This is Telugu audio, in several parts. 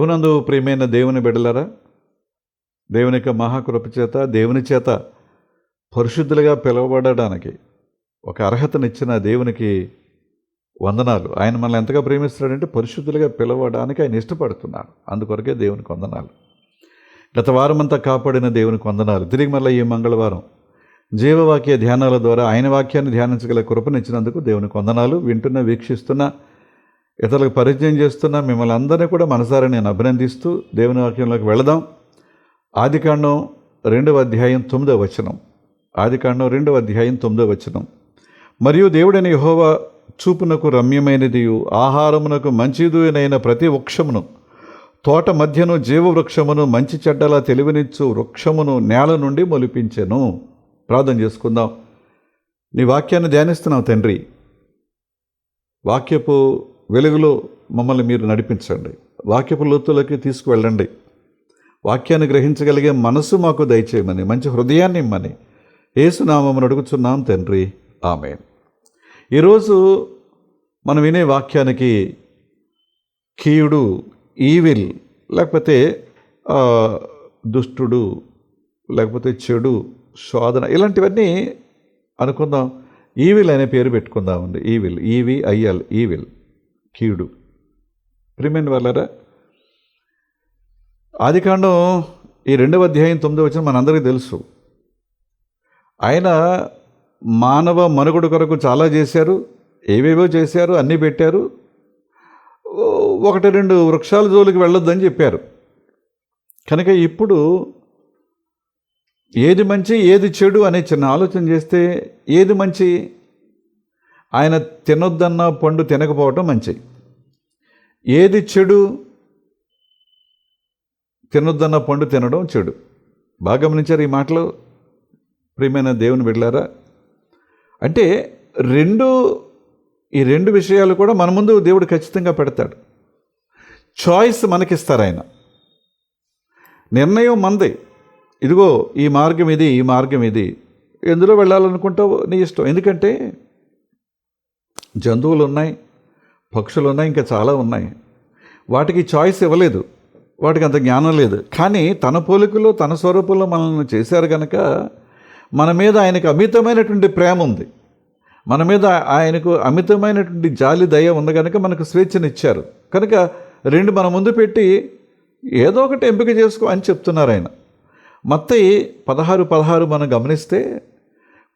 ప్రభునందు ప్రియమైన దేవుని బిడలరా దేవుని యొక్క మహాకృప చేత దేవుని చేత పరిశుద్ధులుగా పిలువబడడానికి ఒక అర్హతనిచ్చిన దేవునికి వందనాలు. ఆయన మనల్ని ఎంతగా ప్రేమిస్తున్నాడంటే పరిశుద్ధులుగా పిలవడానికి ఆయన ఇష్టపడుతున్నాడు. అందుకొరకే దేవునికి వందనాలు. గత వారమంతా కాపాడిన దేవునికి వందనాలు. తిరిగి మళ్ళీ ఈ మంగళవారం జీవవాక్య ధ్యానాల ద్వారా ఆయన వాక్యాన్ని ధ్యానించగల కృపనిచ్చినందుకు దేవునికి వందనాలు. వింటున్న వీక్షిస్తున్న ఇతరులకు పరిచయం చేస్తున్న మిమ్మల్ని అందరినీ కూడా మనసారా నేను అభినందిస్తూ దేవుని వాక్యంలోకి వెళదాం. ఆదికాండం రెండవ అధ్యాయం తొమ్మిదవ వచనం. ఆదికాండం రెండవ అధ్యాయం తొమ్మిదవ వచనం. మరియు దేవుడైన యహోవా చూపునకు రమ్యమైనది ఆహారమునకు మంచిదునైన ప్రతి వృక్షమును తోట మధ్యను జీవవృక్షమును మంచి చెడ్డలా తెలివినిచ్చు వృక్షమును నేల నుండి మొలిపించెను. ప్రార్థన చేసుకుందాం. నీ వాక్యాన్ని ధ్యానిస్తున్నావు తండ్రి. వాక్యపు వెలుగులో మమ్మల్ని మీరు నడిపించండి. వాక్యపు లోతులకి తీసుకువెళ్ళండి. వాక్యాన్ని గ్రహించగలిగే మనసు మాకు దయచేయమని మంచి హృదయాన్ని ఇమ్మని. ఏసునామమును అడుగుతున్నాం తండ్రి. ఆమె ఈరోజు మనం వినే వాక్యానికి కీయుడు ఈవిల్ లేకపోతే దుష్టుడు లేకపోతే చెడు శోధన ఇలాంటివన్నీ అనుకుందాం. ఈవిల్ అనే పేరు పెట్టుకుందామండి. Evil E V I L evil. కీడు. ప్రిమెన్ వాళ్ళరా ఆదికాండం ఈ రెండవ అధ్యాయం తొమ్మిది వచ్చిన మనందరికీ తెలుసు. ఆయన మానవ మనుగడు కొరకు చాలా చేశారు ఏవేవో చేశారు అన్నీ పెట్టారు. ఒకటి రెండు వృక్షాల జోలికి వెళ్ళొద్దని చెప్పారు. కనుక ఇప్పుడు ఏది మంచి ఏది చెడు అనే చిన్న ఆలోచన చేస్తే ఏది మంచి ఆయన తినొద్దన్న పండు తినకపోవటం మంచి ఏది చెడు తినొద్దన్న పండు తినడం చెడు. బాగా గమనించారు ఈ మాటలు? ప్రియమైన దేవుని బిడ్డలారా అంటే రెండు ఈ రెండు విషయాలు కూడా మన ముందు దేవుడు ఖచ్చితంగా పెడతాడు. చాయిస్ మనకిస్తారు ఆయన. నిర్ణయం మంది ఇదిగో ఈ మార్గం ఇది ఈ మార్గం ఇది. ఎందులో వెళ్ళాలనుకుంటావు నీ ఇష్టం. ఎందుకంటే జంతువులు ఉన్నాయి పక్షులు ఉన్నాయి ఇంకా చాలా ఉన్నాయి. వాటికి చాయిస్ ఇవ్వలేదు. వాటికి అంత జ్ఞానం లేదు. కానీ తన పోలికలో తన స్వరూపంలో మనల్ని చేశారు కనుక మన మీద ఆయనకు అమితమైనటువంటి ప్రేమ ఉంది. మన మీద ఆయనకు అమితమైనటువంటి జాలి దయ ఉంది కనుక మనకు స్వేచ్ఛనిచ్చారు. కనుక రెండు మన ముందు పెట్టి ఏదో ఒకటి ఎంపిక చేసుకో అని చెప్తున్నారు ఆయన. మత్తయి పదహారు పదహారు మనం గమనిస్తే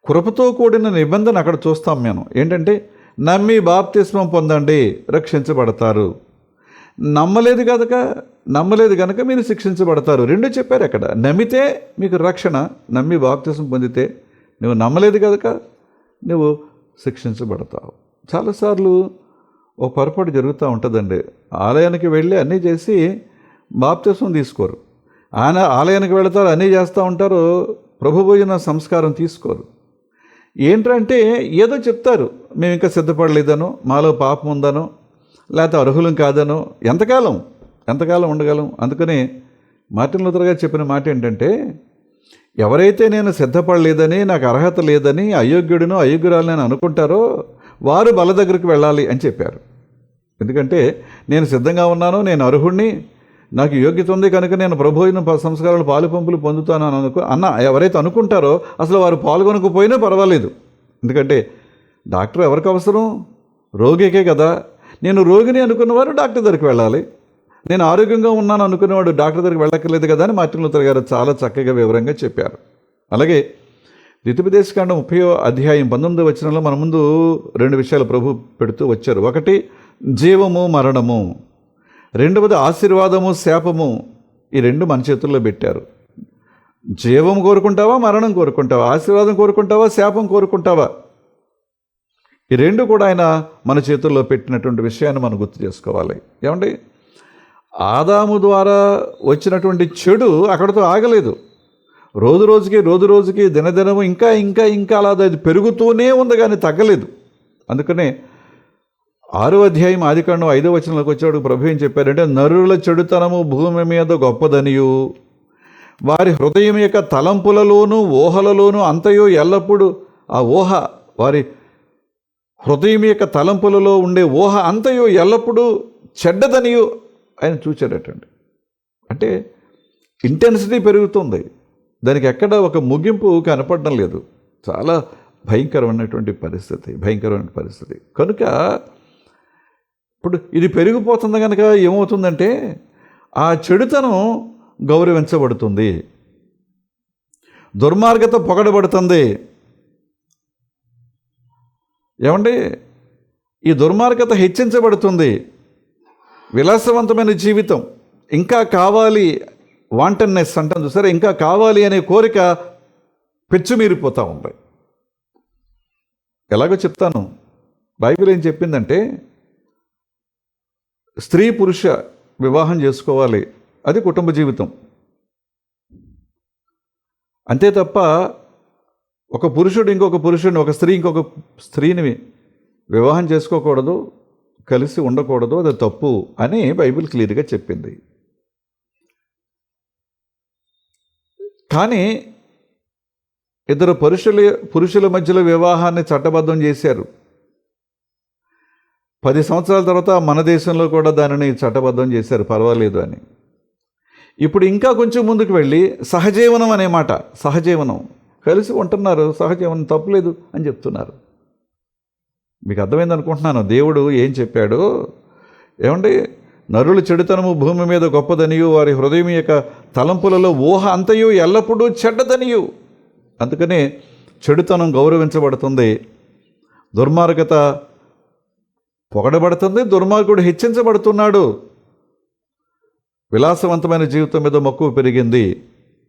కృపతో కూడిన నిబంధన అక్కడ చూస్తాం మేము. ఏంటంటే నమ్మి బాప్తిస్మం పొందండి రక్షించబడతారు. నమ్మలేదు కనుక నమ్మలేదు కనుక మీరు శిక్షించబడతారు. రెండు చెప్పారు అక్కడ. నమ్మితే మీకు రక్షణ నమ్మి బాప్తిసం పొందితే నువ్వు నమ్మలేదు కనుక నువ్వు శిక్షించబడతావు. చాలాసార్లు ఓ పొరపాటు జరుగుతూ ఉంటుందండి. ఆలయానికి వెళ్ళి అన్నీ చేసి బాప్తిసం తీసుకోరు. ఆయన ఆలయానికి వెళతారు అన్నీ చేస్తూ ఉంటారు ప్రభుభోజన సంస్కారం తీసుకోరు. ఏంటంటే ఏదో చెప్తారు. మేము ఇంకా సిద్ధపడలేదనో మాలో పాపం ఉందనో లేకపోతే అర్హులం కాదనో ఎంతకాలం ఎంతకాలం ఉండగలం? అందుకని మార్టిన్ లూథర్ గారు చెప్పిన మాట ఏంటంటే ఎవరైతే నేను సిద్ధపడలేదని నాకు అర్హత లేదని అయోగ్యుడినో అయోగ్యురాలని అనుకుంటారో వారు బల దగ్గరికి వెళ్ళాలి అని చెప్పారు. ఎందుకంటే నేను సిద్ధంగా ఉన్నాను నేను అర్హుడిని నాకు యోగ్యత ఉంది కనుక నేను ప్రభుత్వ ప- సంస్కారాలు పాలు పంపులు పొందుతాను అని అనుకో అన్న ఎవరైతే అనుకుంటారో అసలు వారు పాల్గొనకపోయినా పర్వాలేదు. ఎందుకంటే డాక్టర్ ఎవరికి అవసరం? రోగికే కదా. నేను రోగిని అనుకున్నవారు డాక్టర్ దగ్గరికి వెళ్ళాలి. నేను ఆరోగ్యంగా ఉన్నాను అనుకునేవాడు డాక్టర్ దగ్గరికి వెళ్ళక్కర్లేదు కదా అని మార్టిన్ లూథర్ గారు చాలా చక్కగా వివరంగా చెప్పారు. అలాగే ద్వితీయోపదేశకాండం ముప్పై అధ్యాయం పంతొమ్మిది వచనంలో మన ముందు రెండు విషయాలు ప్రభు పెడుతూ వచ్చారు. ఒకటి జీవము మరణము. రెండవది ఆశీర్వాదము శాపము. ఈ రెండు మన చేతుల్లో పెట్టారు. జీవం కోరుకుంటావా మరణం కోరుకుంటావా ఆశీర్వాదం కోరుకుంటావా శాపం కోరుకుంటావా? ఈ రెండు కూడా ఆయన మన చేతుల్లో పెట్టినటువంటి విషయాన్ని మనం గుర్తు చేసుకోవాలి. ఏమండి? ఆదాము ద్వారా వచ్చినటువంటి చెడు అక్కడితో ఆగలేదు. రోజు రోజుకి రోజు రోజుకి దినదినము ఇంకా ఇంకా ఇంకా అలా అది పెరుగుతూనే ఉంది కానీ తగ్గలేదు. అందుకనే ఆరో అధ్యాయం ఆదికాండం ఐదో వచనంలోకి వచ్చేవాడు ప్రభు ఏం చెప్పారంటే నరుల చెడుతనము భూమి మీద గొప్పదనియు. వారి హృదయం యొక్క తలంపులలోనూ ఊహలలోనూ అంతయో ఎల్లప్పుడూ ఆ ఊహ వారి హృదయం యొక్క తలంపులలో ఉండే ఊహ అంతయు ఎల్లప్పుడూ చెడ్డదనియు ఆయన చూచాడటండి. అంటే ఇంటెన్సిటీ పెరుగుతుంది. దానికి ఎక్కడ ఒక ముగింపు కనపడడం లేదు. చాలా భయంకరమైనటువంటి పరిస్థితి భయంకరమైన పరిస్థితి. కనుక ఇప్పుడు ఇది పెరిగిపోతుంది కనుక ఏమవుతుందంటే ఆ చెడుతనం గౌరవించబడుతుంది. దుర్మార్గత పొగడబడుతుంది. ఏమండి? ఈ దుర్మార్గత హెచ్చించబడుతుంది. విలాసవంతమైన జీవితం. ఇంకా కావాలి వాంటన్నెస్ అంటాం చూసారా? ఇంకా కావాలి అనే కోరిక పెచ్చుమీరిపోతూ ఉంది. ఎలాగో చెప్తాను. బైబిల్ ఏం చెప్పిందంటే స్త్రీ పురుష వివాహం చేసుకోవాలి. అది కుటుంబ జీవితం. అంతే తప్ప ఒక పురుషుడు ఇంకొక పురుషుడిని ఒక స్త్రీ ఇంకొక స్త్రీని వివాహం చేసుకోకూడదు కలిసి ఉండకూడదు అది తప్పు అని బైబిల్ క్లియర్గా చెప్పింది. కానీ ఇద్దరు పురుషుల పురుషుల మధ్యలో వివాహాన్ని చట్టబద్ధం చేశారు. పది సంవత్సరాల తర్వాత మన దేశంలో కూడా దానిని చట్టబద్ధం చేశారు పర్వాలేదు అని. ఇప్పుడు ఇంకా కొంచెం ముందుకు వెళ్ళి సహజీవనం అనే మాట సహజీవనం. కలిసి ఉంటున్నారు సహజీవనం తప్పులేదు అని చెప్తున్నారు. మీకు అర్థమైంది అనుకుంటున్నాను. దేవుడు ఏం చెప్పాడు? ఏమండి? నరుల చెడుతనము భూమి మీద గొప్పదనియు వారి హృదయం యొక్క తలంపులలో ఊహ అంతయు ఎల్లప్పుడూ చెడ్డదనియు. అందుకనే చెడుతనం గౌరవించబడుతుంది. దుర్మార్గత పొగడబడుతుంది దుర్మార్గుడు హెచ్చించబడుతున్నాడు. విలాసవంతమైన జీవితం మీద మక్కువ పెరిగింది.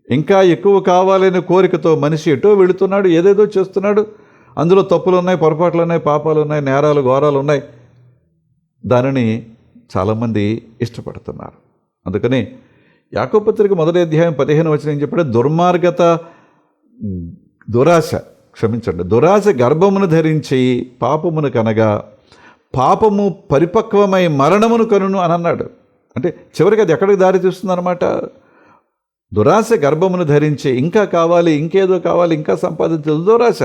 ఇంకా ఎక్కువ కావాలనే కోరికతో మనిషి ఎటో వెళుతున్నాడు ఏదేదో చేస్తున్నాడు. అందులో తప్పులు ఉన్నాయి పొరపాట్లు ఉన్నాయి పాపాలు ఉన్నాయి నేరాలు ఘోరాలు ఉన్నాయి. దానిని చాలామంది ఇష్టపడుతున్నారు. అందుకని యాకోపత్రిక మొదటి అధ్యాయం పదిహేను వచ్చిన ఏం చెప్పాడు? దుర్మార్గత దురాశ క్షమించండి దురాశ గర్భమును ధరించి పాపమును కనగా పాపము పరిపక్వమై మరణమును కనును అని అన్నాడు. అంటే చివరికి అది ఎక్కడికి దారి తీస్తుందన్నమాట? దురాశ గర్భమును ధరించి ఇంకా కావాలి ఇంకేదో కావాలి ఇంకా సంపాదించదు దురాశ.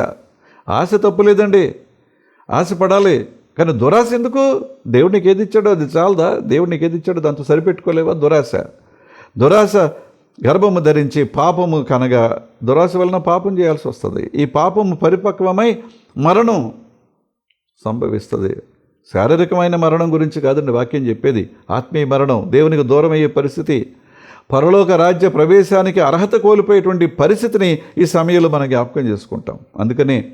ఆశ తప్పులేదండి ఆశపడాలి. కానీ దురాశ ఎందుకు? దేవుడు ఏది ఇచ్చాడో అది చాలదా? దేవుడు ఏది ఇచ్చాడో దాంతో సరిపెట్టుకోలేవా? దురాశ. దురాశ గర్భము ధరించి పాపము కనగా దురాశ వలన పాపం చేయాల్సి వస్తుంది. ఈ పాపము పరిపక్వమై మరణం సంభవిస్తుంది. శారీరకమైన మరణం గురించి కాదండి వాక్యం చెప్పేది. ఆత్మీయ మరణం దేవునికి దూరం అయ్యే పరిస్థితి. పరలోక రాజ్య ప్రవేశానికి అర్హత కోల్పోయేటువంటి పరిస్థితిని ఈ సమయంలో మనం జ్ఞాపకం చేసుకుంటాం. అందుకనే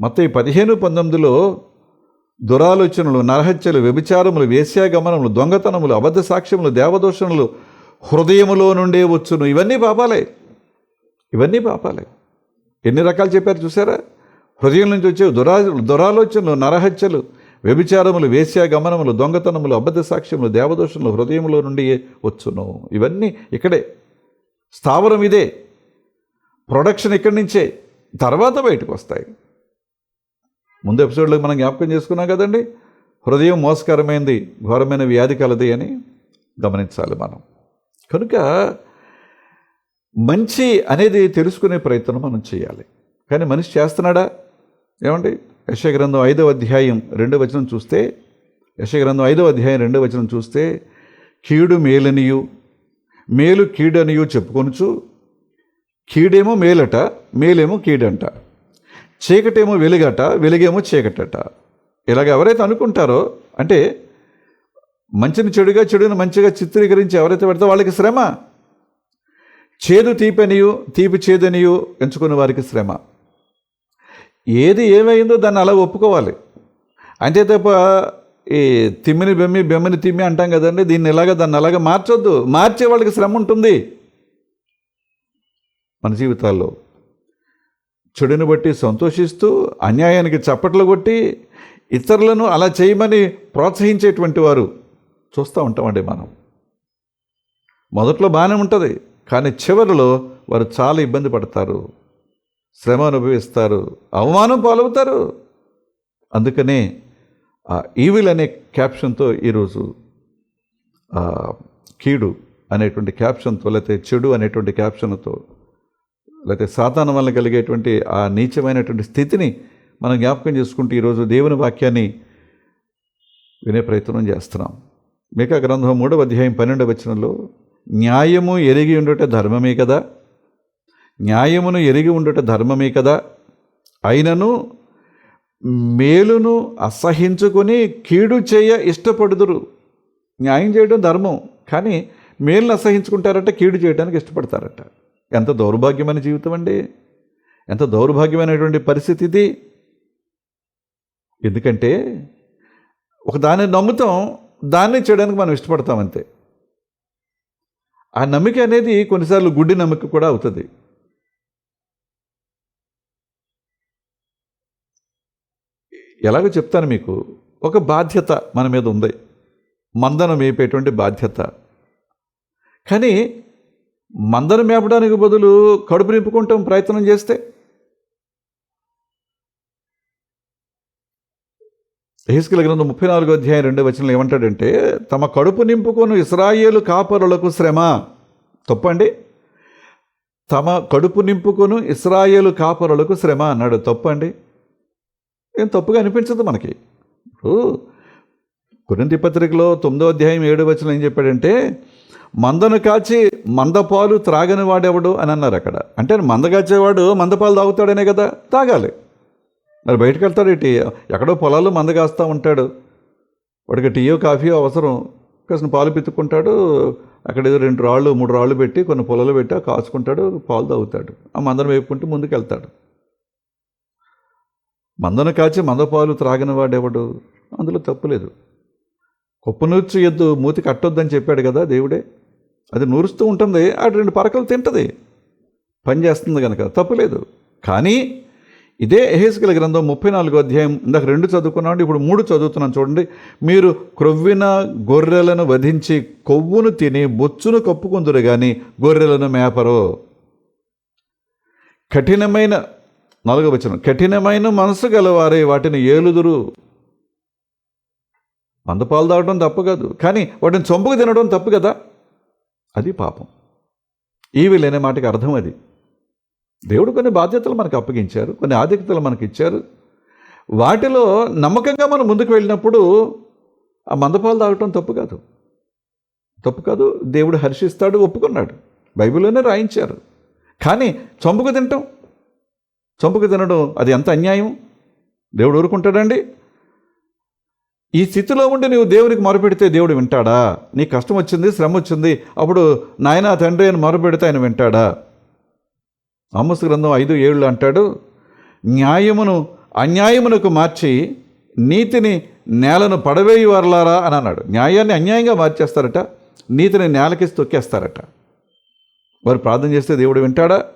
మొత్తం ఈ పదిహేను పంతొమ్మిదిలో దురాలోచనలు నరహత్యలు వ్యభిచారములు వేశ్యాగమనములు దొంగతనములు అబద్ధ సాక్ష్యములు దేవదోషణలు హృదయములో నుండే వచ్చును. ఇవన్నీ పాపాలే. ఇవన్నీ పాపాలే. ఎన్ని రకాలు చెప్పారు చూసారా? హృదయం నుంచి వచ్చే దురా దురాలోచనలు నరహత్యలు వ్యభిచారములు వేశ్యాగమనములు దొంగతనములు అబద్ధ సాక్ష్యములు దేవదోషములు హృదయంలో నుండి వచ్చును. ఇవన్నీ ఇక్కడే. స్థావరం ఇదే. ప్రొడక్షన్ ఇక్కడి నుంచే. తర్వాత బయటకు వస్తాయి. ముందు ఎపిసోడ్లో మనం జ్ఞాపకం చేసుకున్నాం కదండి? హృదయం మోసకరమైంది ఘోరమైన వ్యాధి కలది అని గమనించాలి మనం. కనుక మంచి అనేది తెలుసుకునే ప్రయత్నం మనం చేయాలి. కానీ మనిషి చేస్తున్నాడా? ఏమండి? యశగ్రంథం ఐదవ అధ్యాయం రెండవ వచనం చూస్తే యశగ్రంథం ఐదవ అధ్యాయం రెండవ వచనం చూస్తే కీడు మేలనియు మేలు కీడనియు చెప్పుకొనుచు కీడేమో మేలట మేలేమో కీడంట చీకటేమో వెలుగట వెలుగేమో చీకటట. ఇలాగ ఎవరైతే అనుకుంటారో అంటే మంచిని చెడుగా చెడుని మంచిగా చిత్రీకరించి ఎవరైతే పెడతా వాళ్ళకి శ్రమ. చేదు తీపనియు తీపి చేదనియు ఎంచుకున్న వారికి శ్రమ. ఏది ఏమైందో దాన్ని అలా ఒప్పుకోవాలి. అంతే తప్ప ఈ తిమ్మిని బెమ్మి బెమ్మని తిమ్మి అంటాం కదండి దీన్ని ఇలాగ దాన్ని అలాగ మార్చొద్దు. మార్చే వాళ్ళకి శ్రమ ఉంటుంది. మన జీవితాల్లో చెడుని బట్టి సంతోషిస్తూ అన్యాయానికి చప్పట్లు కొట్టి ఇతరులను అలా చేయమని ప్రోత్సహించేటువంటి వారు చూస్తూ ఉంటామండి మనం. మొదట్లో బాగానే ఉంటుంది కానీ చివరిలో వారు చాలా ఇబ్బంది పడతారు. శ్రమ అనుభవిస్తారు అవమానం పాలవుతారు. అందుకనే ఆ ఈవిల్ అనే క్యాప్షన్తో ఈరోజు కీడు అనేటువంటి క్యాప్షన్తో లేకపోతే చెడు అనేటువంటి క్యాప్షన్తో లేకపోతే సాతానం వల్ల కలిగేటువంటి ఆ నీచమైనటువంటి స్థితిని మనం జ్ఞాపకం చేసుకుంటూ ఈరోజు దేవుని వాక్యాన్ని వినే ప్రయత్నం చేస్తున్నాం. మిగతా గ్రంథం మూడవ అధ్యాయం పన్నెండవ వచనంలో న్యాయము ఎరిగి ఉండుట ధర్మమే కదా న్యాయమును ఎరిగి ఉండుట ధర్మమే కదా. అయినను మేలును అసహించుకొని కీడు చేయ ఇష్టపడుదురు. న్యాయం చేయడం ధర్మం కానీ మేలును అసహించుకుంటారట కీడు చేయడానికి ఇష్టపడతారట. ఎంత దౌర్భాగ్యమైన జీవితం అండి. ఎంత దౌర్భాగ్యమైనటువంటి పరిస్థితి ఇది ఎందుకంటే ఒక దాన్ని నమ్ముతాం దాన్ని చేయడానికి మనం ఇష్టపడతాం అంతే. ఆ నమ్మిక అనేది కొన్నిసార్లు గుడ్డి నమ్మిక కూడా అవుతుంది. ఎలాగో చెప్తాను మీకు? ఒక బాధ్యత మన మీద ఉంది. మందను మేపేటువంటి బాధ్యత. కానీ మందను మేపడానికి బదులు కడుపు నింపుకుంటాం ప్రయత్నం చేస్తే? హేస్కిల గ్రంథం ముప్పై నాలుగో అధ్యాయం రెండో వచనంలో ఏమంటాడంటే తమ కడుపు నింపుకొని ఇస్రాయేలు కాపరులకు శ్రమ. తప్పండి. తమ కడుపు నింపుకొను ఇస్రాయేలు కాపరులకు శ్రమ అన్నాడు. తప్పండి. ఏం తప్పుగా అనిపించదు మనకి. ఇప్పుడు కొరింతి పత్రికలో తొమ్మిదో అధ్యాయం ఏడో వచ్చిన ఏం చెప్పాడంటే మందను కాచి మందపాలు త్రాగని వాడెవడు అని అన్నారు అక్కడ. అంటే మంద కాచేవాడు మందపాలు తాగుతాడనే కదా తాగాలి. మరి బయటకు వెళ్తాడు టీ ఎక్కడో పొలాల్లో మంద కాస్తూ ఉంటాడు. వాడికి టీయో కాఫీ అవసరం. కాసిన పాలు పిత్తుకుంటాడు అక్కడ ఏదో రెండు రాళ్ళు మూడు రాళ్ళు పెట్టి కొన్ని పొలాలు పెట్టి ఆ కాచుకుంటాడు పాలు తాగుతాడు. ఆ మందను వేపుకుంటూ ముందుకు వెళ్తాడు మందను కాచి మందపాలు త్రాగిన వాడెవడు? అందులో తప్పులేదు కుప్ప ఎద్దు మూతి కట్టొద్దని చెప్పాడు కదా దేవుడే. అది నూరుస్తూ ఉంటుంది ఆ రెండు పరకలు తింటది. పని చేస్తుంది కనుక తప్పులేదు కానీ ఇదే ఎహెస్కల గ్రంథం ముప్పై నాలుగో అధ్యాయం ఇందాక రెండు చదువుకున్నాం ఇప్పుడు మూడు చదువుతున్నాను చూడండి. మీరు క్రొవ్విన గొర్రెలను వధించి కొవ్వును తిని బొచ్చును కప్పుకుందురు కానీ గొర్రెలను మేపరు. కఠినమైన నాలుగో వచనం. కఠినమైన మనసు గలవారే వాటిని ఏలుదురు. మందపాలు తాగడం తప్పు కాదు. కానీ వాటిని చంపుకు తినడం తప్పు కదా? అది పాపం. ఈవిల్ అనే మాటకి అర్థం అది. దేవుడు కొన్ని బాధ్యతలు మనకు అప్పగించారు కొన్ని ఆధిక్యతలు మనకి ఇచ్చారు. వాటిలో నమ్మకంగా మనం ముందుకు వెళ్ళినప్పుడు ఆ మందపాలు తాగటం తప్పు కాదు. తప్పు కాదు దేవుడు హర్షిస్తాడు ఒప్పుకున్నాడు. బైబిల్లోనే రాయించారు. కానీ చంపుకు తింటాం. చంపుకు తినడం అది ఎంత అన్యాయం? దేవుడు ఊరుకుంటాడండి? ఈ స్థితిలో ఉండి నువ్వు దేవునికి మొరపెడితే దేవుడు వింటాడా? నీ కష్టం వచ్చింది శ్రమ వచ్చింది అప్పుడు నాయన తండ్రి అని మొరపెడితే ఆయన వింటాడా? అమ్మస్ గ్రంథం ఐదు ఏళ్ళు అంటాడు న్యాయమును అన్యాయమునకు మార్చి నీతిని నేలను పడవేయి వరలారా అని అన్నాడు. న్యాయాన్ని అన్యాయంగా మార్చేస్తారట నీతిని నేలకి తొక్కేస్తారట. వారు ప్రార్థన చేస్తే దేవుడు వింటాడా?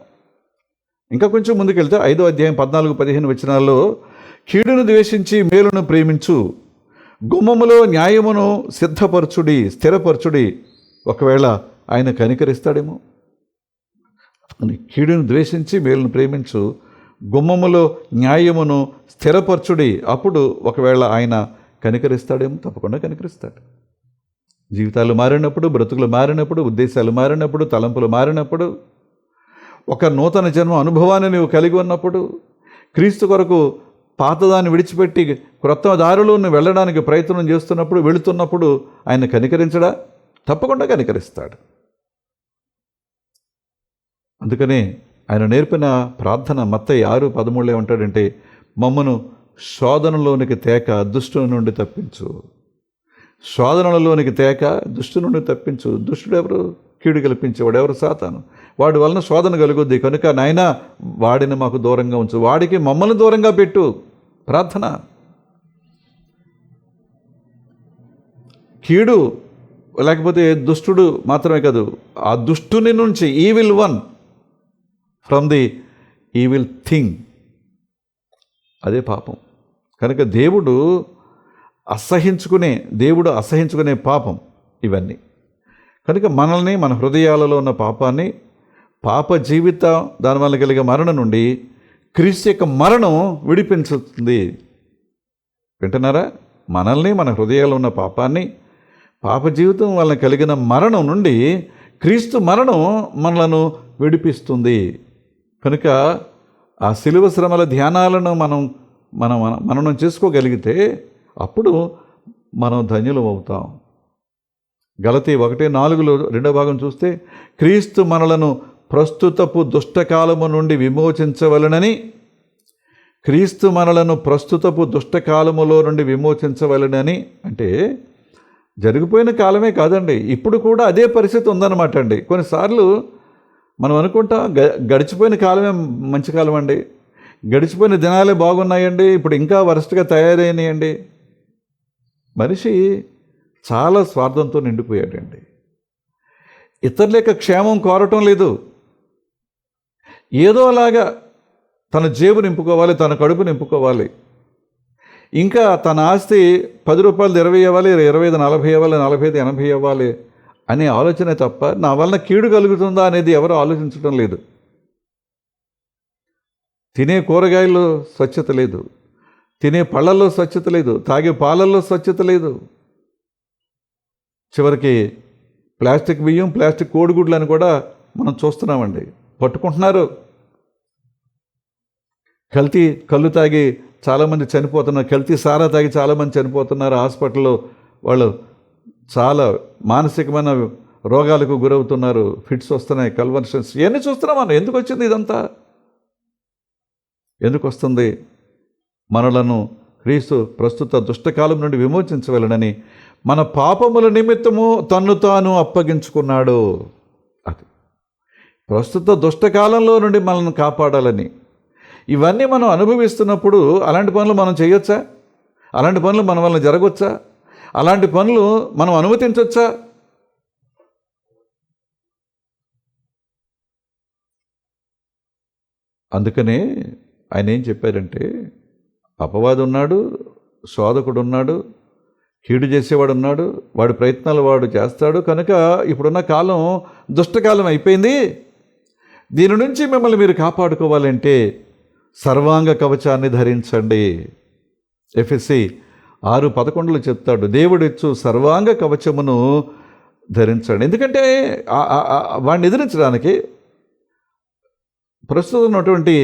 ఇంకా కొంచెం ముందుకెళ్తే ఐదో అధ్యాయం పద్నాలుగు పదిహేను వచనాల్లో కీడును ద్వేషించి మేలును ప్రేమించు గుమ్మములో న్యాయమును సిద్ధపరచుడి స్థిరపరచుడి ఒకవేళ ఆయన కనికరిస్తాడేమో? కీడును ద్వేషించి మేలును ప్రేమించు గుమ్మములో న్యాయమును స్థిరపరచుడి అప్పుడు ఒకవేళ ఆయన కనికరిస్తాడేమో? తప్పకుండా కనికరిస్తాడు. జీవితాలు మారినప్పుడు బ్రతుకులు మారినప్పుడు ఉద్దేశాలు మారినప్పుడు తలంపులు మారినప్పుడు ఒక నూతన జన్మ అనుభవాన్ని నీవు కలిగి ఉన్నప్పుడు క్రీస్తు కొరకు పాతదాన్ని విడిచిపెట్టి క్రొత్త దారిలో నువ్వు వెళ్ళడానికి ప్రయత్నం చేస్తున్నప్పుడు వెళుతున్నప్పుడు ఆయన కనికరించడా? తప్పకుండా కనికరిస్తాడు. అందుకనే ఆయన నేర్పిన ప్రార్థన మత్తయ్య ఆరు పదమూడులో ఏమంటాడంటే మమ్మను శోధనలోనికి తేక దుష్టుని నుండి తప్పించు. శోధనలలోనికి తేక దుష్టు నుండి తప్పించు. దుష్టుడు ఎవరు? కీడు కల్పించేవాడు ఎవరు? సాతాను. వాడి వలన శోధన కలుగుద్ది. కనుక నాయన వాడిని మాకు దూరంగా ఉంచు. వాడికి మమ్మల్ని దూరంగా పెట్టు. ప్రార్థన. కీడు లేకపోతే దుష్టుడు మాత్రమే కాదు ఆ దుష్టుని నుంచి evil one from the evil thing అదే పాపం. కనుక దేవుడు అసహించుకునే దేవుడు అసహించుకునే పాపం ఇవన్నీ. కనుక మనల్ని మన హృదయాలలో ఉన్న పాపాన్ని పాప జీవితం దానివల్ల కలిగే మరణం నుండి క్రీస్తు యొక్క మరణం విడిపించుతుంది. వింటున్నారా? మనల్ని మన హృదయాల్లో ఉన్న పాపాన్ని పాప జీవితం వలన కలిగిన మరణం నుండి క్రీస్తు మరణం మనలను విడిపిస్తుంది. కనుక ఆ శిలువ శ్రమల ధ్యానాలను మనం మనం మననం చేసుకోగలిగితే అప్పుడు మనం ధన్యులం అవుతాం. గలతీ ఒకటి నాలుగులో రెండో భాగం చూస్తే క్రీస్తు మనలను ప్రస్తుతపు దుష్టకాలము నుండి విమోచించవలనని క్రీస్తు మనలను ప్రస్తుతపు దుష్టకాలములో నుండి విమోచించవలనని అంటే జరిగిపోయిన కాలమే కాదండి. ఇప్పుడు కూడా అదే పరిస్థితి ఉందన్నమాట అండి. కొన్నిసార్లు మనం అనుకుంటాం గ గడిచిపోయిన కాలమే మంచి కాలం అండి. గడిచిపోయిన దినాలే బాగున్నాయండి. ఇప్పుడు ఇంకా వరస్ట్గా తయారైనాయండి. మనిషి చాలా స్వార్థంతో నిండిపోయాడండి. ఇతరుల యొక్క క్షేమం కోరటం లేదు. ఏదో అలాగా తన జేబు నింపుకోవాలి తన కడుపు నింపుకోవాలి. ఇంకా తన ఆస్తి పది రూపాయలు ఇరవై ఇవ్వాలి ఇరవై ఐదు నలభై ఇవ్వాలి నలభై ఐదు ఎనభై ఇవ్వాలి అనే ఆలోచనే తప్ప నా వలన కీడు కలుగుతుందా అనేది ఎవరు ఆలోచించడం లేదు. తినే కూరగాయల్లో స్వచ్ఛత లేదు. తినే పళ్ళల్లో స్వచ్ఛత లేదు. తాగే పాలల్లో స్వచ్ఛత లేదు. చివరికి ప్లాస్టిక్ బియ్యం ప్లాస్టిక్ కోడిగుడ్లను కూడా మనం చూస్తున్నామండి. పట్టుకుంటున్నారు. కల్తీ కళ్ళు తాగి చాలామంది చనిపోతున్నారు. కల్తీ సారా తాగి చాలామంది చనిపోతున్నారు. హాస్పిటల్లో వాళ్ళు చాలా మానసికమైన రోగాలకు గురవుతున్నారు. ఫిట్స్ వస్తున్నాయి కల్వర్షన్స్. ఇవన్నీ చూస్తున్నాం మనం. ఎందుకు వచ్చింది ఇదంతా? ఎందుకు వస్తుంది? మనలను క్రీస్తు ప్రస్తుత దుష్టకాలం నుండి విమోచించవలనని మన పాపముల నిమిత్తము తన్ను తాను అప్పగించుకున్నాడు. అది. ప్రస్తుత దుష్టకాలంలో నుండి మనల్ని కాపాడాలని. ఇవన్నీ మనం అనుభవిస్తున్నప్పుడు అలాంటి పనులు మనం చేయొచ్చా? అలాంటి పనులు మన వల్ల జరగవచ్చా అలాంటి పనులు మనం అనుమతించవచ్చా అందుకనే ఆయన ఏం చెప్పారంటే అపవాదు ఉన్నాడు శోధకుడు ఉన్నాడు కీడు చేసేవాడు ఉన్నాడు వాడి ప్రయత్నాలు వాడు చేస్తాడు. కనుక ఇప్పుడున్న కాలం దుష్టకాలం అయిపోయింది. దీని నుంచి మిమ్మల్ని మీరు కాపాడుకోవాలంటే సర్వాంగ కవచాన్ని ధరించండి. ఎఫ్ఎస్సి ఆరు పదకొండులో చెప్తాడు దేవుడిచ్చు సర్వాంగ కవచమును ధరించండి. ఎందుకంటే వాడిని ఎదిరించడానికి ప్రస్తుతం ఉన్నటువంటి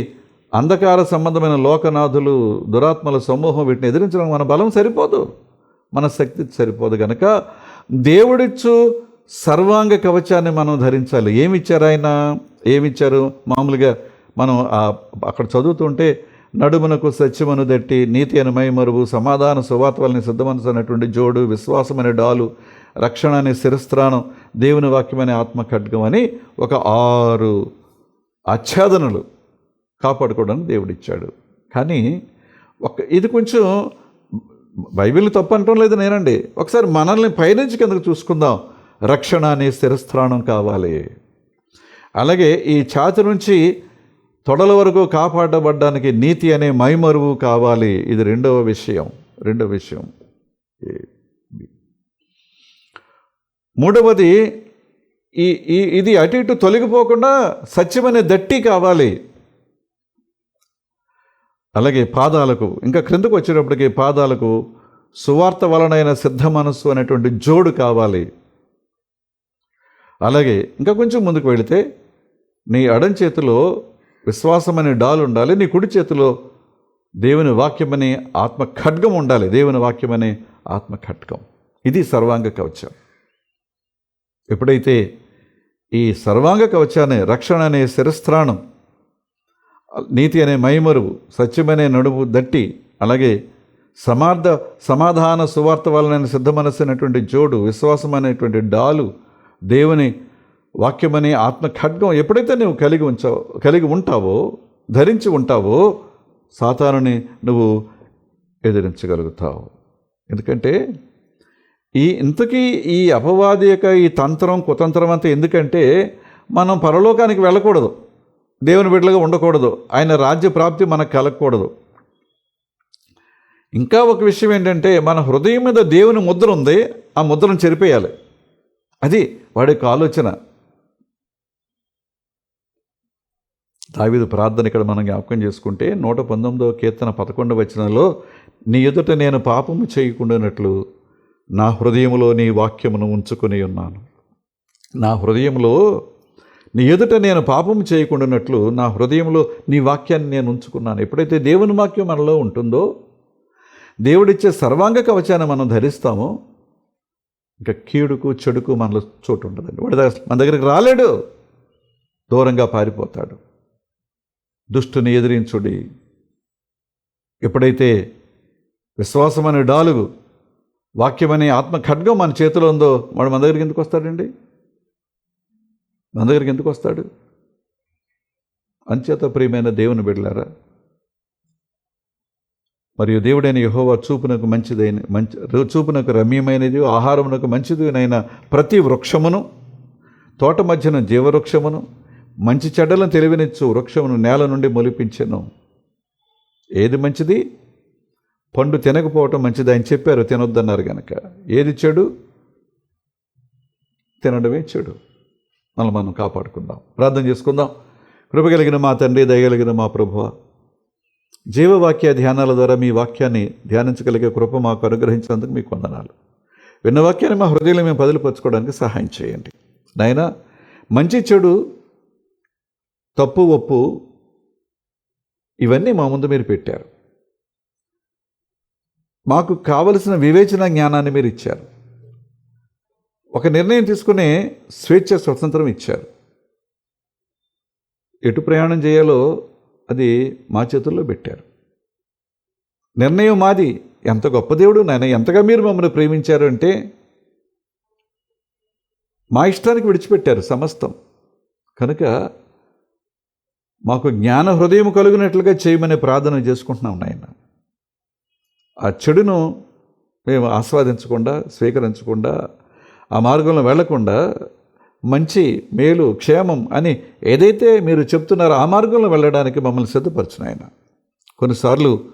అంధకార సంబంధమైన లోకనాథులు దురాత్మల సమూహం వీటిని ఎదిరించడానికి మన బలం సరిపోదు. మన శక్తి సరిపోదు గనక దేవుడిచ్చు సర్వాంగ కవచాన్ని మనం ధరించాలి. ఏమిచ్చారు ఆయన? ఏమిచ్చారు? మామూలుగా మనం అక్కడ చదువుతుంటే నడుమునకు సత్యమను దట్టి నీతి అనే మరువు సమాధాన సువార్త వలని సిద్ధమనసు అనేటువంటి జోడు విశ్వాసమనే డాలు రక్షణ అనే శిరస్త్రాణం దేవుని వాక్యమనే ఆత్మ ఖడ్గం అని ఒక ఆరు ఆచ్ఛాదనలు కాపాడుకోవడానికి దేవుడిచ్చాడు. కానీ ఒక ఇది కొంచెం బైబిల్ తప్పు అంటం లేదు నేనండి. ఒకసారి మనల్ని పైనుంచి కిందకు చూసుకుందాం. రక్షణ అనే స్థిరస్థానం కావాలి. అలాగే ఈ ఛాతి నుంచి తొడల వరకు కాపాడబడ్డానికి నీతి అనే మైమరువు కావాలి. ఇది రెండవ విషయం. రెండవ విషయం. మూడవది ఈ ఇది అటు ఇటు తొలగిపోకుండా సత్యమనే దట్టి కావాలి. అలాగే పాదాలకు ఇంకా క్రిందకు వచ్చేటప్పటికి పాదాలకు సువార్త వలనైన సిద్ధ మనస్సు అనేటువంటి జోడు కావాలి. అలాగే ఇంకా కొంచెం ముందుకు వెళితే నీ అడం చేతిలో విశ్వాసం అనే డాల్ ఉండాలి నీ కుడి చేతిలో దేవుని వాక్యమనే ఆత్మ ఖడ్గం ఉండాలి దేవుని వాక్యమనే ఆత్మ ఖడ్గం ఇది సర్వాంగ కవచం. ఎప్పుడైతే ఈ సర్వాంగ కవచాన్ని రక్షణ అనే శిరస్త్రాణం నీతి అనే మైమరువు సత్యమనే నడుము దట్టి అలాగే సమార్థ సమాధాన సువార్త వలన సిద్ధ మనస్సు అనేటువంటి జోడు విశ్వాసం అనేటువంటి డాలు దేవుని వాక్యమనే ఆత్మ ఖడ్గం ఎప్పుడైతే నువ్వు కలిగి ఉంచావో కలిగి ఉంటావో ధరించి ఉంటావో సాతానుని నువ్వు ఎదిరించగలుగుతావు. ఎందుకంటే ఈ ఇంతకీ ఈ అపవాది యొక్క ఈ తంత్రం కుతంత్రం అంతా ఎందుకంటే మనం పరలోకానికి వెళ్ళకూడదు. దేవుని బిడ్డలుగా ఉండకూడదు. ఆయన రాజ్య ప్రాప్తి మనకు కలగకూడదు. ఇంకా ఒక విషయం ఏంటంటే మన హృదయం మీద దేవుని ముద్ర ఉంది ఆ ముద్రను చెరిపేయాలి. అది వాడి యొక్క ఆలోచన. దావిదు ప్రార్థన ఇక్కడ మనం జ్ఞాపకం చేసుకుంటే నూట పంతొమ్మిదవ కీర్తన పదకొండవ వచనంలో నీ ఎదుట నేను పాపము చేయకుండానట్లు నా హృదయంలో నీ వాక్యమును ఉంచుకొని ఉన్నాను. నా హృదయంలో నీ ఎదుట నేను పాపం చేయకుండానట్లు నా హృదయంలో నీ వాక్యాన్ని నేను ఉంచుకున్నాను. ఎప్పుడైతే దేవుని వాక్యం మనలో ఉంటుందో దేవుడిచ్చే సర్వాంగ కవచాన్ని మనం ధరిస్తామో ఇంకా కీడుకు చెడుకు మనలో చోటు ఉండదండి. వాడి దగ్గర మన దగ్గరికి రాలేడు. దూరంగా పారిపోతాడు. దుష్టుని ఎదిరించుడి. ఎప్పుడైతే విశ్వాసం అనే డాలుగు వాక్యం అనే ఆత్మ ఖడ్గం మన చేతిలో ఉందో వాడు మన దగ్గరికి ఎందుకు వస్తాడండి? మన దగ్గరికి ఎందుకు వస్తాడు? అంచేత ప్రియమైన దేవుని బిడ్డలారా మరియు దేవుడైన యహోవా చూపునకు మంచిదైన మంచి చూపునకు రమ్యమైనది ఆహారమునకు మంచిదినైన ప్రతి వృక్షమును తోట మధ్యన జీవవృక్షమును మంచి చెడ్డలను తెలివినిచ్చు వృక్షమును నేల నుండి మొలిపించను. ఏది మంచిది? పండు తినకపోవటం మంచిది అని చెప్పారు తినొద్దన్నారు కనుక ఏది చెడు? తినడమే చెడు. మనం మనం కాపాడుకుందాం. ప్రార్థన చేసుకుందాం. కృపగలిగిన మా తండ్రి దయగలిగిన మా ప్రభువ జీవవాక్య ధ్యానాల ద్వారా మీ వాక్యాన్ని ధ్యానించగలిగే కృప మాకు అనుగ్రహించినందుకు మీకు వందనాలు. విన్న వాక్యాన్ని మా హృదయంలో మేము బదిలిపరచుకోవడానికి సహాయం చేయండి. నాయన మంచి చెడు తప్పు ఒప్పు ఇవన్నీ మా ముందు మీరు పెట్టారు. మాకు కావలసిన వివేచన జ్ఞానాన్ని మీరు ఇచ్చారు. ఒక నిర్ణయం తీసుకునే స్వేచ్ఛ స్వతంత్రం ఇచ్చారు. ఎటు ప్రయాణం చేయాలో అది మా చేతుల్లో పెట్టారు. నిర్ణయం మాది. ఎంత గొప్ప దేవుడు నాయన ఎంతగా మీరు మమ్మల్ని ప్రేమించారు అంటే మా ఇష్టానికి విడిచిపెట్టారు సమస్తం. కనుక మాకు జ్ఞాన హృదయం కలుగునట్లుగా చేయమనే ప్రార్థన చేసుకుంటున్నాం నాయన. ఆ చెడును మేము ఆస్వాదించకుండా స్వీకరించకుండా ఆ మార్గంలో వెళ్ళకుండా మంచి మేలు క్షేమం అని ఏదైతే మీరు చెప్తున్నారో ఆ మార్గంలో వెళ్ళడానికి మమ్మల్ని సిద్ధపరచును ఆయన కొన్నిసార్లు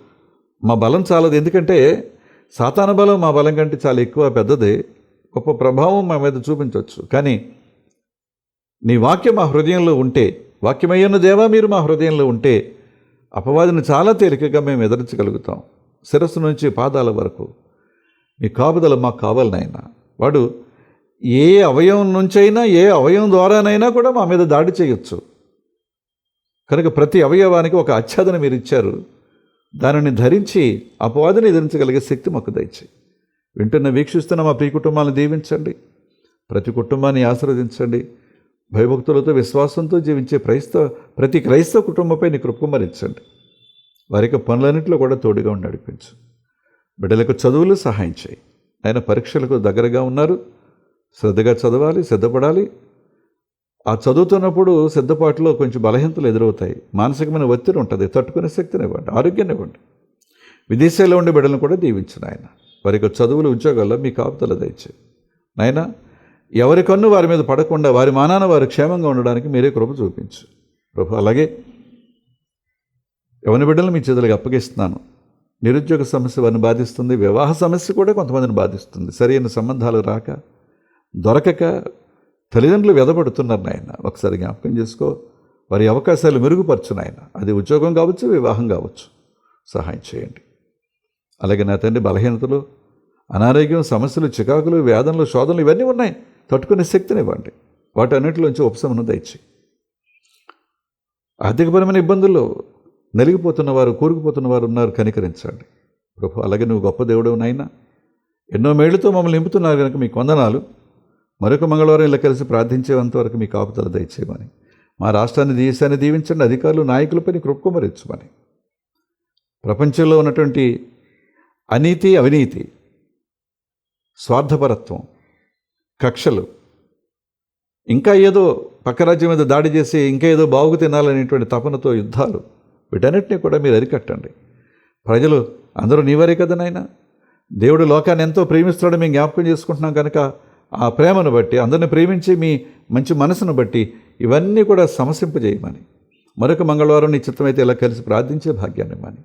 మా బలం చాలదు. ఎందుకంటే సాతాన బలం మా బలం కంటే చాలా ఎక్కువ పెద్దది. గొప్ప ప్రభావం మా మీద చూపించవచ్చు. కానీ నీ వాక్యం మా హృదయంలో ఉంటే వాక్యమయ్యున్న దేవా మీరు మా హృదయంలో ఉంటే అపవాదిని చాలా తేలికగా మేము ఎదిరించగలుగుతాం. శిరస్సు నుంచి పాదాల వరకు. మీ కాపుదల మాకు కావాలి నాయన. వాడు ఏ అవయవం నుంచైనా ఏ అవయవం ద్వారానైనా కూడా మా మీద దాడి చేయొచ్చు. కనుక ప్రతి అవయవానికి ఒక ఆచ్ఛాదన మీరు ఇచ్చారు దానిని ధరించి అపవాదిని ఎదిరించగలిగే శక్తి మాకు దయచేయి. వింటున్న వీక్షిస్తున్న మా ప్రియ కుటుంబాలను దీవించండి. ప్రతి కుటుంబాన్ని ఆశీర్వదించండి. భయభక్తులతో విశ్వాసంతో జీవించే క్రైస్తవ ప్రతి క్రైస్తవ కుటుంబంపై నీ కృపమరించండి వారికి పనులన్నింటిలో కూడా తోడుగా ఉండి నడిపించు. బిడ్డలకు చదువులు సహాయం చేయి. ఆయన పరీక్షలకు దగ్గరగా ఉన్నారు. శ్రద్ధగా చదవాలి సిద్ధపడాలి. ఆ చదువుతున్నప్పుడు సిద్ధపాటులో కొంచెం బలహీనతలు ఎదురవుతాయి. మానసికమైన ఒత్తిడి ఉంటుంది తట్టుకునే శక్తిని ఇవ్వండి ఆరోగ్యాన్ని ఇవ్వండి. విదేశాల్లో ఉండే బిడ్డలను కూడా దీవించిన ఆయన వారికి చదువులు ఉద్యోగాల్లో మీ కాపుతల దయచేయి. నాయన ఎవరి కన్ను వారి మీద పడకుండా వారి మానాన వారు క్షేమంగా ఉండడానికి మీరే కృప చూపించు. ప్రభు అలాగే ఎవరి బిడ్డలు మీ చేతులకు అప్పగిస్తున్నాను. నిరుద్యోగ సమస్య వారిని బాధిస్తుంది వివాహ సమస్య కూడా కొంతమందిని బాధిస్తుంది. సరైన సంబంధాలు రాక దొరకక తల్లిదండ్రులు వెదపడుతున్నారు నాయన. ఒకసారి జ్ఞాపకం చేసుకో. వారి అవకాశాలు మెరుగుపరచు నాయన. అది ఉద్యోగం కావచ్చు వివాహం కావచ్చు. సహాయం చేయండి. అలాగే నా తండ్రి బలహీనతలు అనారోగ్యం సమస్యలు చికాకులు వేదనలు శోధనలు ఇవన్నీ ఉన్నాయి. తట్టుకునే శక్తిని ఇవ్వండి. వాటన్నిటిలోంచి ఉపశమనం దయచి ఆర్థికపరమైన ఇబ్బందుల్లో నలిగిపోతున్న వారు కూరుకుపోతున్న వారు ఉన్నారు కనికరించండి. ప్రభు అలాగే నువ్వు గొప్ప దేవుడు నాయన. ఎన్నో మేళ్ళతో మమ్మల్ని నింపుతున్నారు కనుక మీకు వందనాలు. మరొక మంగళవారం ఇలా కలిసి ప్రార్థించేంతవరకు మీ కాపుదల దయచేయమని. మా రాష్ట్రాన్ని దేశాన్ని దీవించండి అధికారులు నాయకులపై కృక్కుమరించమని. ప్రపంచంలో ఉన్నటువంటి అనీతి అవినీతి స్వార్థపరత్వం కక్షలు ఇంకా ఏదో పక్క రాజ్యం మీద దాడి చేసి ఇంకా ఏదో బాగు తినాలనేటువంటి తపనతో యుద్ధాలు వీటన్నిటిని కూడా మీరు అరికట్టండి. ప్రజలు అందరూ నీవరే కదా నాయన? దేవుడు లోకాన్ని ఎంతో ప్రేమిస్తాడో మేము జ్ఞాపకం చేసుకుంటున్నాం కనుక ఆ ప్రేమను బట్టి అందరిని ప్రేమించి మీ మంచి మనసును బట్టి ఇవన్నీ కూడా సమసింపజేయమని మరొక మంగళవారం నీ చిత్తమైతే ఇలా కలిసి ప్రార్థించే భాగ్యాన్ని ఇవ్వమని.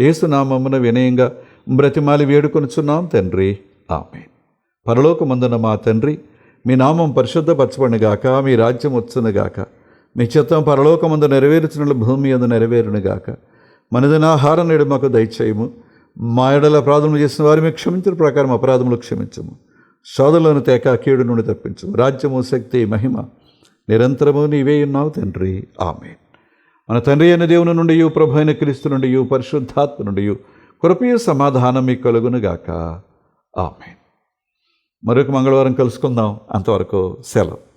ఏసునామమున వినయంగా బ్రతిమాలి వేడుకొనుచున్నాం తండ్రి. ఆమె పరలోకమందున మా తండ్రి మీ నామం పరిశుద్ధపరచబడినగాక మీ రాజ్యం వచ్చునుగాక మీ చిత్తం పరలోకమందు నెరవేర్చిన భూమి అందు నెరవేరునుగాక మనదిన ఆహారం నేడు మాకు దయచేయము. మా ఎడల అపరాధములు చేసిన వారు మీకు క్షమించిన ప్రకారం అపరాధములు క్షమించము. శోధలను తేక కీడు నుండి తప్పించు. రాజ్యము శక్తి మహిమ నిరంతరము నీవే ఉన్నావు తండ్రి. ఆమె మన తండ్రి అయిన దేవుని నుండి ప్రభు అయిన క్రీస్తు నుండి పరిశుద్ధాత్మ నుండి కృపయు సమాధానం మీకు కలుగునుగాక ఆమె మరొక మంగళవారం కలుసుకుందాం. అంతవరకు సెలవు.